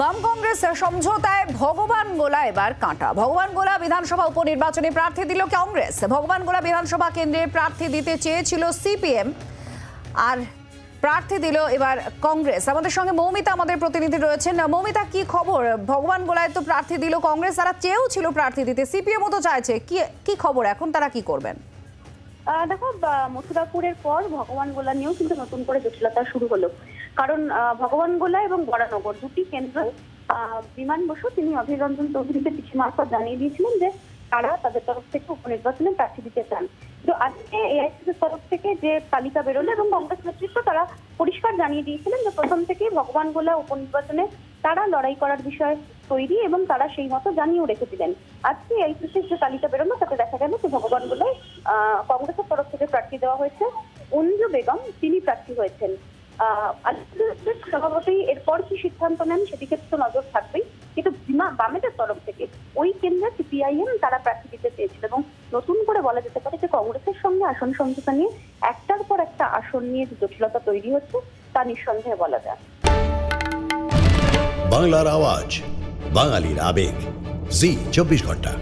বাম কংগ্রেস সমঝোতায় ভগবান গোলা এবার কাঁটা। ভগবান গোলা বিধানসভা উপনির্বাচনে প্রার্থী দিল কংগ্রেস। ভগবান গোলা বিধানসভা কেন্দ্রে প্রার্থী দিতে চেয়েছিল সিপিএম, আর প্রার্থী দিল এবার কংগ্রেস। আমাদের সঙ্গে মৌমিতা আমাদের প্রতিনিধি রয়েছেন। মৌমিতা, কি খবর? ভগবান গোলায় তো প্রার্থী দিল কংগ্রেস, তারা চেয়েও ছিল প্রার্থী দিতে। সিপিএমও তো চাইছে। কি কি খবর? এখন তারা কি করবেন? দেখো মথুরাপুরের পর ভগবান গোলা নিয়েও কিন্তু নতুন করে জটিলতা শুরু হলো। কারণ ভগবান গোলা এবং বরানগর দুটি কেন্দ্র বিমান বসু তিনি অধীর রঞ্জন চৌধুরীকে চিঠি মারফত জানিয়ে দিয়েছিলেন যে তারা তাদের তরফ থেকে উপনির্বাচনে প্রার্থী দিতে চান। তো আজকে এআইসিসির তরফ থেকে যে তালিকা বেরোলো এবং কংগ্রেস নেতৃত্ব তারা পরিষ্কার জানিয়ে দিয়েছিলেন যে প্রথম থেকেই ভগবান গোলা উপনির্বাচনে তারা লড়াই করার বিষয়ে তৈরি এবং তারা সেই মতো জানিয়েও রেখেছিলেন আজকে এআইসিসির যে তালিকা বেরোলো, তাতে দেখা গেল যে ভগবান গোলায় আহ, কংগ্রেসের তরফ থেকে প্রার্থী দেওয়া হয়েছে। অঞ্জু বেগম তিনি প্রার্থী হয়েছেন। আহ, এরপর কি সিদ্ধান্ত নেন সেদিকে তো নজর থাকবেই। কিন্তু বিমা বামেদের তরফ থেকে ওই কেন্দ্রে সিপিআইএম তারা প্রার্থী দিতে চেয়েছিল এবং নতুন করে বলা যেতে পারে যে কংগ্রেসের সঙ্গে আসন সমঝোতা নিয়ে একটার পর একটা আসন নিয়ে যে জটিলতা তৈরি হচ্ছে তা নিঃসন্দেহে বলা যায়। বাংলার আওয়াজ বাঙালির আবেগ। জি চব্বিশ ঘণ্টা।